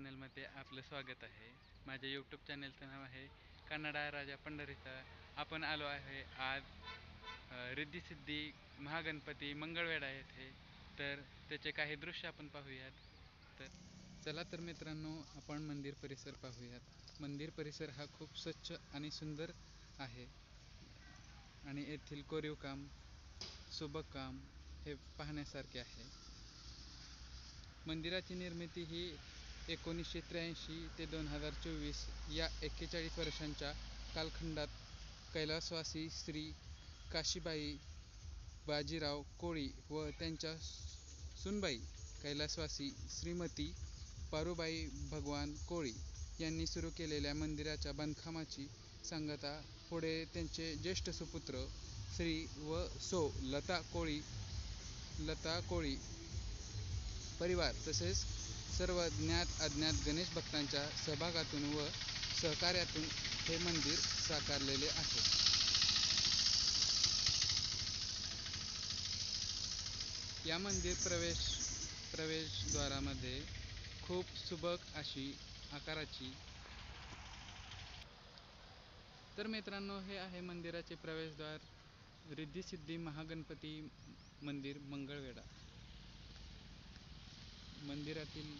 चॅनलमध्ये आपलं स्वागत आहे. माझ्या यूट्यूब चॅनलचं नाव आहे कन्नडा राजा पंढरीचा. आपण आलो आहे आज रिद्धिसिद्धी महागणपती मंगळवेढा येथे. तर त्याचे काही दृश्य आपण पाहूयात. तर चला तर मित्रांनो आपण मंदिर परिसर पाहूयात. मंदिर परिसर हा खूप स्वच्छ आणि सुंदर आहे. आणि येथील कोरीव काम सुबक काम हे पाहण्यासारखे आहे. मंदिराची निर्मिती ही एकोणीसशे त्र्याऐंशी ते दोन हजार चोवीस या एक्केचाळीस वर्षांच्या कालखंडात कैलासवासी श्री काशीबाई बाजीराव कोळी व त्यांच्या सुनबाई कैलासवासी श्रीमती पारुबाई भगवान कोळी यांनी सुरू केलेल्या मंदिराच्या बांधकामाची सांगता पुढे त्यांचे ज्येष्ठ सुपुत्र श्री व सो लता कोळी लता कोळी परिवार तसेच सर्व ज्ञात अज्ञात गणेश भक्तांच्या सहभागातून व सहकार्यातून हे मंदिर साकारलेले आहे. या मंदिर प्रवेश प्रवेशद्वारामध्ये खूप सुबक अशी आकाराची तर मित्रांनो हे आहे मंदिराचे प्रवेशद्वार रिद्धिसिद्धी महागणपती मंदिर मंगळवेढा. मंदिरातील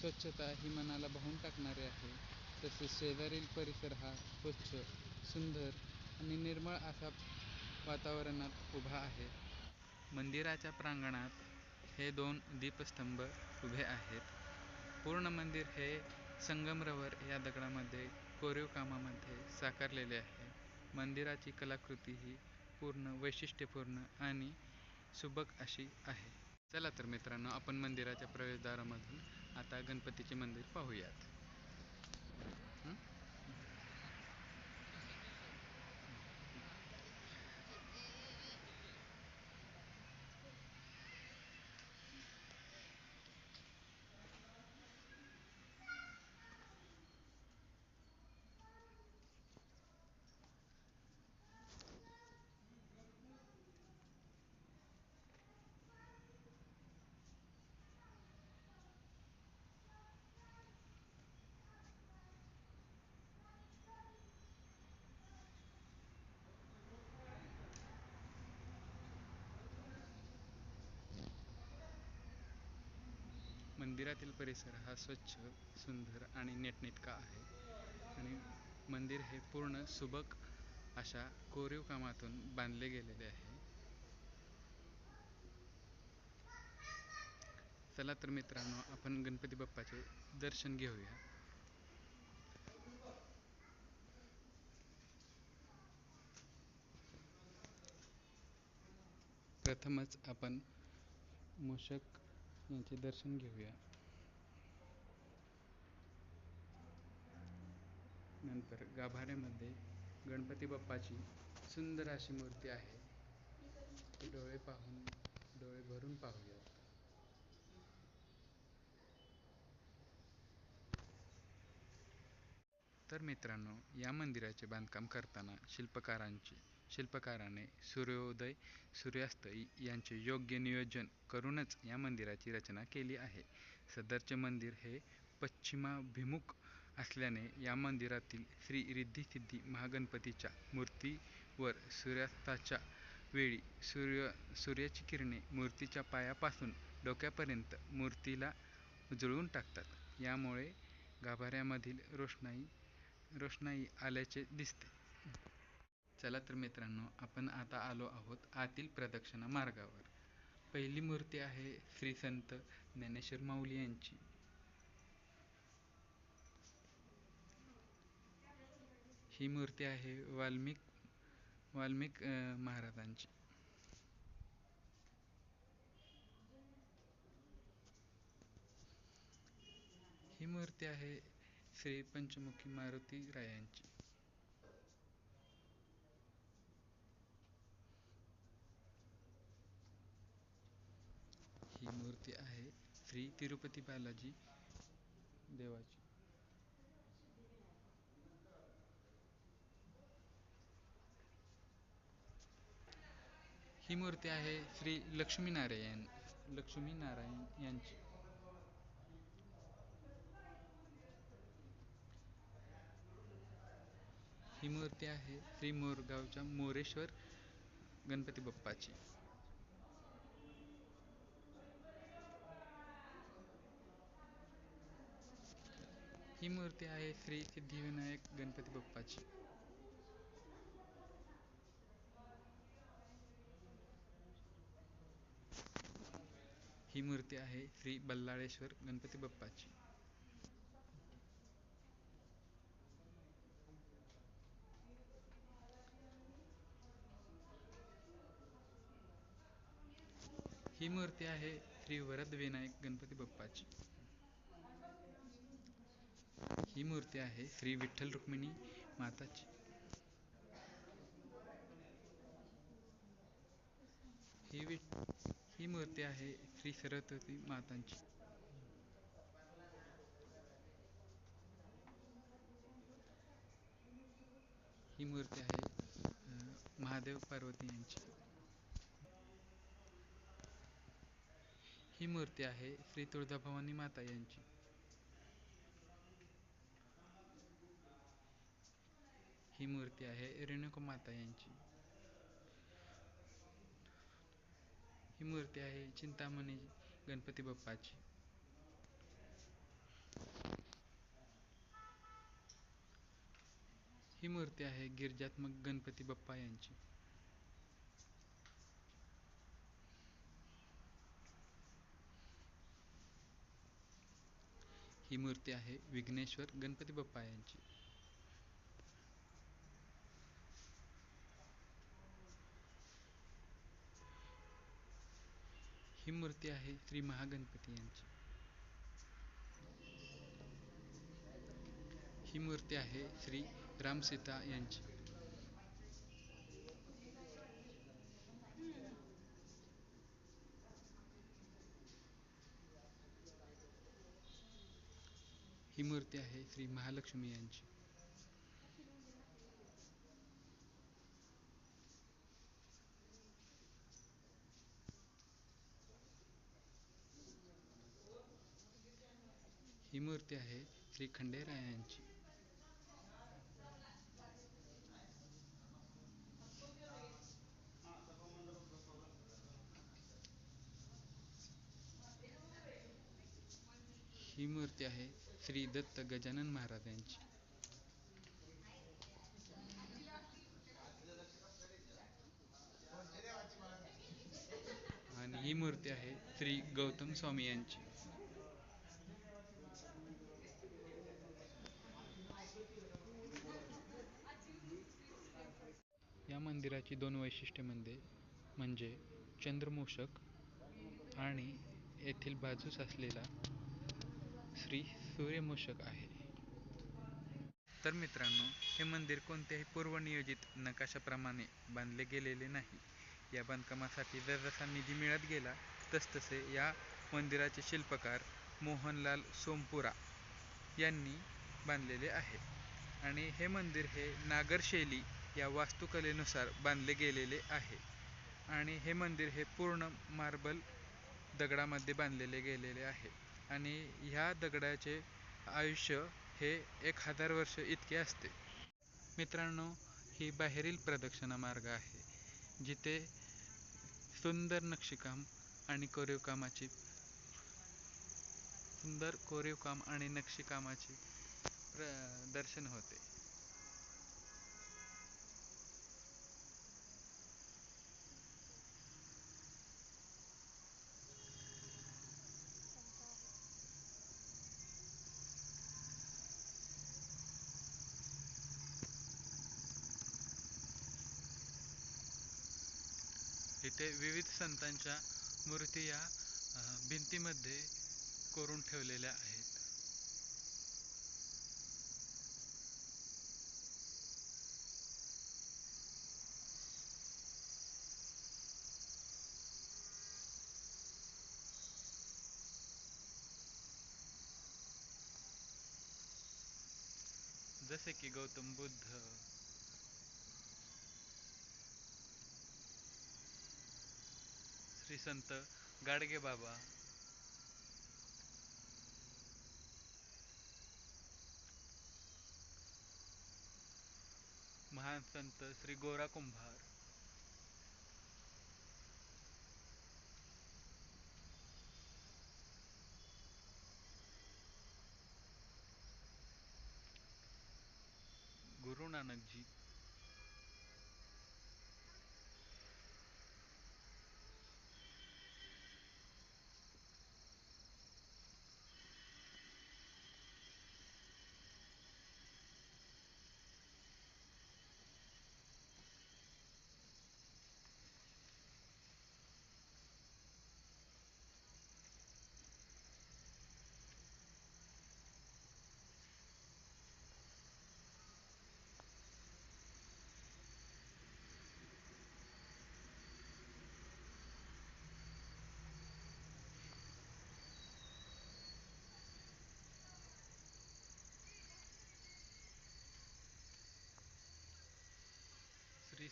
स्वच्छता ही मनाला भावून टाकणारी आहे. तसेच शेजारील परिसर हा स्वच्छ सुंदर आणि निर्मळ असा वातावरणात उभा आहे. मंदिराच्या प्रांगणात हे दोन दीपस्तंभ उभे आहेत. पूर्ण मंदिर हे संगमरवर या दगडामध्ये कोरीव कामामध्ये साकारलेले आहे. मंदिराची कलाकृती ही पूर्ण वैशिष्ट्यपूर्ण आणि सुबक अशी आहे. चला तर मित्रांनो आपण मंदिराच्या प्रवेशद्वारामधून आता गणपतीचे मंदिर पाहूयात. मंदिरातील परिसर हा स्वच्छ सुंदर आणि नीटनेटका आहे. आणि मंदिर हे पूर्ण सुबक अशा कोरीव कामातून बांधले गेलेले आहे. चला तर मित्रांनो आपण गणपती बाप्पाचे दर्शन घेऊया. प्रथमच आपण मूषक यांचे दर्शन घेऊया. नंतर गाभाऱ्यामध्ये गणपती बाप्पाची सुंदर अशी मूर्ती आहे. डोळे पाहून डोळे भरून पाहूयात. तर मित्रांनो या मंदिराचे बांधकाम करताना शिल्पकारांची शिल्पकाराने सूर्योदय सूर्यास्त यांचे योग्य नियोजन करूनच या मंदिराची रचना केली आहे. सदरचे मंदिर हे पश्चिमाभिमुख असल्याने या मंदिरातील श्री रिद्धिसिद्धी महागणपतीच्या मूर्तीवर सूर्यास्ताच्या वेळी सूर्य सूर्याची किरणे मूर्तीच्या पायापासून डोक्यापर्यंत मूर्तीला उजळून टाकतात. यामुळे गाभाऱ्यामधील रोषणाई रोषणाई आल्याचे दिसते. चला तर मित्रांनो आपण आता आलो आहोत आतील प्रदक्षिणा मार्गावर. पहिली मूर्ती आहे श्री संत ज्ञानेश्वर माऊली यांची. ही मूर्ती आहे वाल्मिक वाल्मिक महाराजांची. ही मूर्ती आहे श्री पंचमुखी मारुती रायांची. ही मूर्ती आहे श्री तिरुपती बालाजी देवाची. ही मूर्ती आहे श्री लक्ष्मीनारायण लक्ष्मीनारायण यांची. ही मूर्ती आहे श्री मोरगावच्या मोरेश्वर गणपती बाप्पाची. ही मूर्ती आहे श्री सिद्धिविनायक गणपती बाप्पाची. ही मूर्ती आहे श्री बल्लाळेश्वर गणपती बाप्पाची. ही मूर्ती आहे श्री वरदविनायक गणपती बाप्पाची. ही मूर्ती आहे श्री विठ्ठल रुक्मिणी माताची. ही वि ही मूर्ती आहे श्री सरस्वती मातांची. ही मूर्ती आहे महादेव पार्वती यांची. ही मूर्ती आहे श्री तुळजाभवानी माता यांची. ही मूर्ती आहे. रेणुका माता यांची. ही मूर्ती आहे चिंतामणी गणपती बाप्पाची. ही मूर्ती आहे गिरिजात्मक गणपती बाप्पा यांची. ही मूर्ती आहे विघ्नेश्वर गणपती बाप्पा यांची. ही मूर्ती आहे श्री महागणपती यांची. ही मूर्ती आहे श्री रामसीता यांची. ही मूर्ती आहे श्री महालक्ष्मी यांची. मूर्ती आहे श्री खंडेरायांची. ही मूर्ती आहे श्री दत्त गजानन महाराजांची. आणि ही मूर्ती आहे श्री गौतम स्वामी यांची. मंदिराची दोन वैशिष्ट्ये म्हणजे म्हणजे चंद्रमूषक आणि येथील बाजूस असलेला श्री सूर्यमूषक आहे. तर मित्रांनो हे मंदिर कोणत्याही पूर्वनियोजित नकाशाप्रमाणे बांधले गेलेले नाही. या बांधकामासाठी जसजसा निधी मिळत गेला तसतसे या मंदिराचे शिल्पकार मोहनलाल सोमपुरा यांनी बांधलेले आहे. आणि हे मंदिर हे नागर शैली या वास्तुकलेनुसार बांधले गेलेले आहे. आणि हे मंदिर हे पूर्ण मार्बल दगडामध्ये बांधलेले गेलेले आहे. आणि ह्या दगडाचे आयुष्य हे एक हजार वर्ष इतके असते. मित्रांनो ही बाहेरील प्रदक्षिणा मार्ग आहे. जिथे सुंदर नक्षीकाम आणि कोरीवकामाची सुंदर कोरीवकाम आणि नक्षीकामाची प्र दर्शन होते. इथे विविध संतांच्या मूर्ती या भिंतीमध्ये कोरून ठेवलेल्या आहेत. जसे की गौतम बुद्ध संत गाडगे बाबा. महान संत श्री गोरा कुंभार. गुरु नानकजी जी.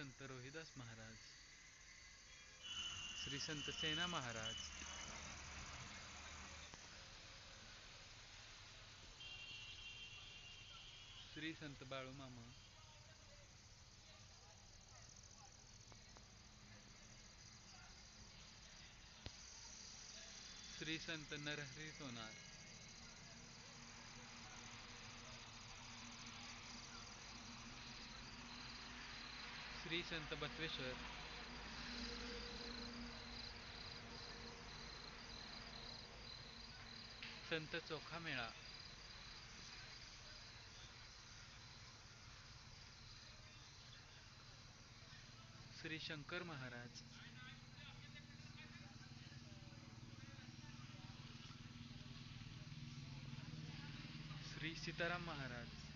संत रोहिदास महाराज श्री संत सेना महाराज. श्री संत बाळूमामा श्री संत नरहरी सोनार. श्री संत बसवेश्वर. संत चोखा मेळा. श्री शंकर महाराज. श्री सीताराम महाराज.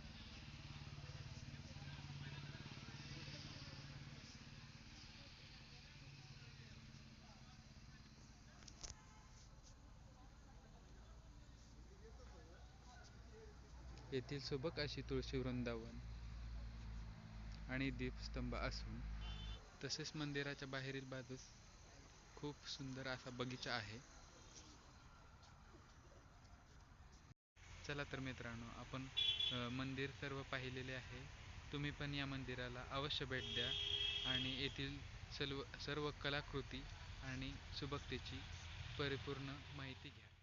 येथील सुबक अशी तुळशी वृंदावन आणि दीपस्तंभ असून तसेच मंदिराच्या बाहेरील बाजूस खूप सुंदर असा बगीचा आहे. चला तर मित्रांनो आपण मंदिर सर्व पाहिलेले आहे. तुम्ही पण या मंदिराला अवश्य भेट द्या आणि येथील सर्व सर्व कलाकृती आणि सुबकतेची परिपूर्ण माहिती घ्या.